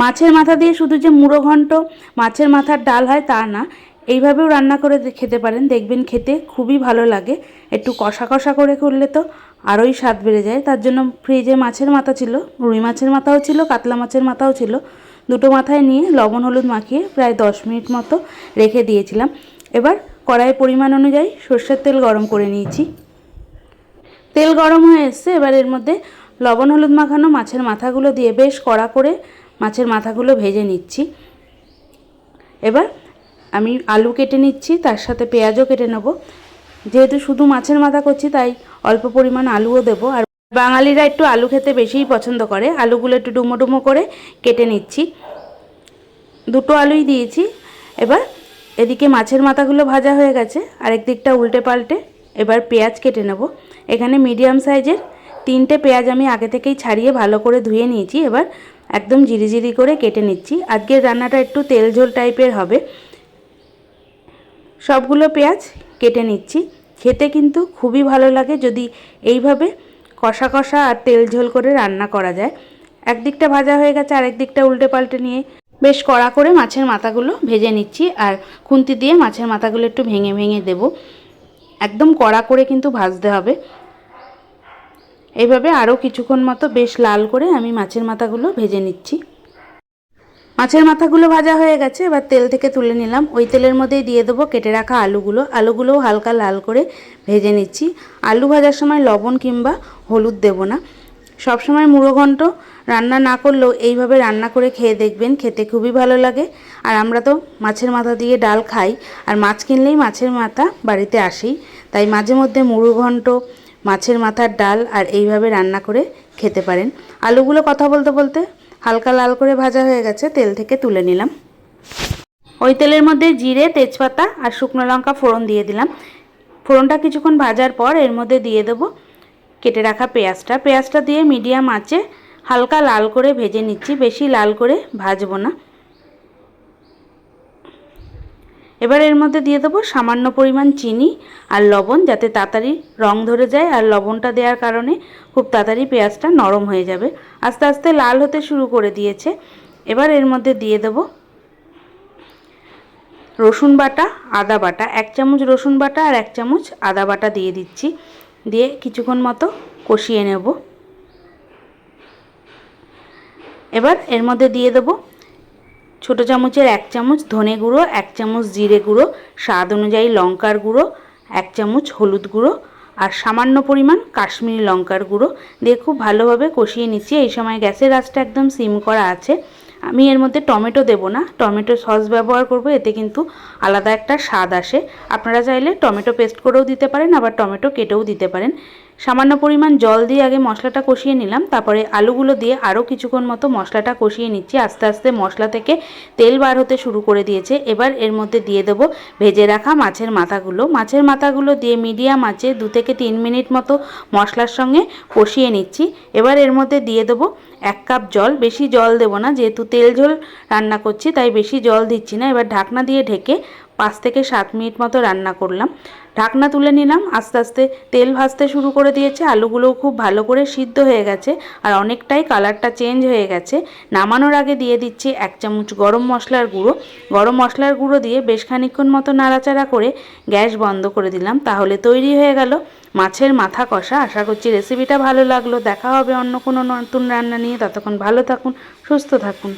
মাছের মাথা দিয়ে শুধু যে মুড়ো ঘন্ট মাছের মাথার ডাল হয় তা না, এইভাবেও রান্না করে খেতে পারেন। দেখবেন খেতে খুবই ভালো লাগে। একটু কষা কষা করে করলে তো আরোই স্বাদ বেড়ে যায়। তার জন্য ফ্রিজে মাছের মাথা ছিল, রুই মাছের মাথাও ছিল, কাতলা মাছের মাথাও ছিল। দুটো মাথায় নিয়ে লবণ হলুদ মাখিয়ে প্রায় দশ মিনিট মতো রেখে দিয়েছিলাম। এবার কড়াই পরিমাণ অনুযায়ী সর্ষের তেল গরম করে নিয়েছি। তেল গরম হয়ে এসছে। এবার এর মধ্যে লবণ হলুদ মাখানো মাছের মাথাগুলো দিয়ে বেশ কড়া করে মাছের মাথাগুলো ভেজে নিচ্ছি। এবার আমি আলু কেটে নিচ্ছি, তার সাথে পেঁয়াজও কেটে নেব। যেহেতু শুধু মাছের মাথা করছি, তাই অল্প পরিমাণ আলুও দেবো। আর বাঙালিরা একটু আলু খেতে বেশিই পছন্দ করে। আলুগুলো একটু ডুমো ডুমো করে কেটে নিচ্ছি। দুটো আলুই দিয়েছি। এবার এদিকে মাছের মাথাগুলো ভাজা হয়ে গেছে। আরেক দিকটা উল্টে পাল্টে এবার পেঁয়াজ কেটে নেব। এখানে মিডিয়াম সাইজের তিনটে পেঁয়াজ আমি আগে থেকেই ছাড়িয়ে ভালো করে ধুয়ে নিয়েছি। এবার একদম জিরি জিরি করে কেটে নিচ্ছি। আজকের রান্নাটা একটু তেল ঝোল টাইপের হবে। সবগুলো পেঁয়াজ কেটে নিচ্ছি। খেতে কিন্তু খুবই ভালো লাগে যদি এইভাবে কষা কষা আর তেল ঝোল করে রান্না করা যায়। একদিকটা ভাজা হয়ে গেছে আর একদিকটা উল্টে পাল্টে নিয়ে বেশ কড়া করে মাছের মাথাগুলো ভেজে নিচ্ছি আর খুন্তি দিয়ে মাছের মাথাগুলো একটু ভেঙে ভেঙে দেব। একদম কড়া করে কিন্তু ভাজতে হবে। এইভাবে আরও কিছুক্ষণ মতো বেশ লাল করে আমি মাছের মাথাগুলো ভেজে নিচ্ছি। মাছের মাথাগুলো ভাজা হয়ে গেছে, এবার তেল থেকে তুলে নিলাম। ওই তেলের মধ্যেই দিয়ে দেবো কেটে রাখা আলুগুলো। আলুগুলোও হালকা লাল করে ভেজে নিচ্ছি। আলু ভাজার সময় লবণ কিংবা হলুদ দেবো না। সবসময় মুড়ো ঘন্ট রান্না না করলেও এইভাবে রান্না করে খেয়ে দেখবেন, খেতে খুবই ভালো লাগে। আর আমরা তো মাছের মাথা দিয়ে ডাল খাই, আর মাছ কিনলেই মাছের মাথা বাড়িতে আসেই। তাই মাঝে মধ্যে মুড়ো ঘন্ট মাছের মাথার ডাল আর এইভাবে রান্না করে খেতে পারেন। আলুগুলো কথা বলতে বলতে হালকা লাল করে ভাজা হয়ে গেছে, তেল থেকে তুলে নিলাম। ওই তেলের মধ্যে জিরে, তেজপাতা আর শুকনো লঙ্কা ফোড়ন দিয়ে দিলাম। ফোড়নটা কিছুক্ষণ ভাজার পর এর মধ্যে দিয়ে দেবো কেটে রাখা পেঁয়াজটা। পেঁয়াজটা দিয়ে মিডিয়াম আঁচে হালকা লাল করে ভেজে নিচ্ছি, বেশি লাল করে ভাজবো না। এবার এর মধ্যে দিয়ে দেবো সামান্য পরিমাণ চিনি আর লবণ যাতে তাড়াতাড়ি রং ধরে যায় আর লবণটা দেওয়ার কারণে খুব তাড়াতাড়ি পেঁয়াজটা নরম হয়ে যাবে। আস্তে আস্তে লাল হতে শুরু করে দিয়েছে। এবার এর মধ্যে দিয়ে দেবো রসুন বাটা, আদা বাটা। এক চামচ রসুন বাটা আর এক চামচ আদা বাটা দিয়ে দিচ্ছি। দিয়ে কিছুক্ষণ মতো কষিয়ে নেব। এবার এর মধ্যে দিয়ে দেবো ছোটো চামচের এক চামচ ধনে গুঁড়ো, এক চামচ জিরে গুঁড়ো, স্বাদ অনুযায়ী লঙ্কার গুঁড়ো, এক চামচ হলুদ গুঁড়ো আর সামান্য পরিমাণ কাশ্মীরি লঙ্কার গুঁড়ো। দিয়ে খুব ভালোভাবে কষিয়ে নিচ্ছি। এই সময় গ্যাসের আঁচটা একদম সিম করা আছে। আমি এর মধ্যে টমেটো দেব না। টমেটো সস ব্যবহার করব, এতে কিন্তু আলাদা একটা স্বাদ আসে। আপনারা চাইলে টমেটো পেস্ট করেও দিতে পারেন, আবার টমেটো কেটেও দিতে পারেন। সামান্য পরিমাণ জল দিয়ে আগে মশলাটা কষিয়ে নিলাম, তারপরে আলুগুলো দিয়ে আরও কিছুক্ষণ মতো মশলাটা কষিয়ে নিচ্ছি। আস্তে আস্তে মশলা থেকে তেল বার হতে শুরু করে দিয়েছে। এবার এর মধ্যে দিয়ে দেবো ভেজে রাখা মাছের মাথাগুলো। মাছের মাথাগুলো দিয়ে মিডিয়াম আঁচে দু থেকে তিন মিনিট মতো মশলার সঙ্গে কষিয়ে নিচ্ছি। এবার এর মধ্যে দিয়ে দেবো এক কাপ জল, বেশি জল দেবো না, যেহেতু তেল ঝোল রান্না করছি, তাই বেশি জল দিচ্ছি না। এবার ঢাকনা দিয়ে ঢেকে পাঁচ থেকে সাত মিনিট মতো রান্না করলাম। ঢাকনা তুলে নিলাম, আস্তে আস্তে তেল ভাজতে শুরু করে দিয়েছে। আলুগুলোও খুব ভালো করে সিদ্ধ হয়ে গেছে, আর অনেকটাই কালারটা চেঞ্জ হয়ে গেছে। নামানোর আগে দিয়ে দিচ্ছি এক চামচ গরম মশলার গুঁড়ো। গরম মশলার গুঁড়ো দিয়ে বেশ খানিক্ষণ মতো নাড়াচাড়া করে গ্যাস বন্ধ করে দিলাম, তাহলে তৈরি হয়ে গেল। মাছের মাথা কষা। আশা করছি রেসিপিটা ভালো লাগল। দেখা হবে অন্য কোনো নতুন রান্না নিয়ে। ততক্ষণ ভালো থাকুন, সুস্থ থাকুন।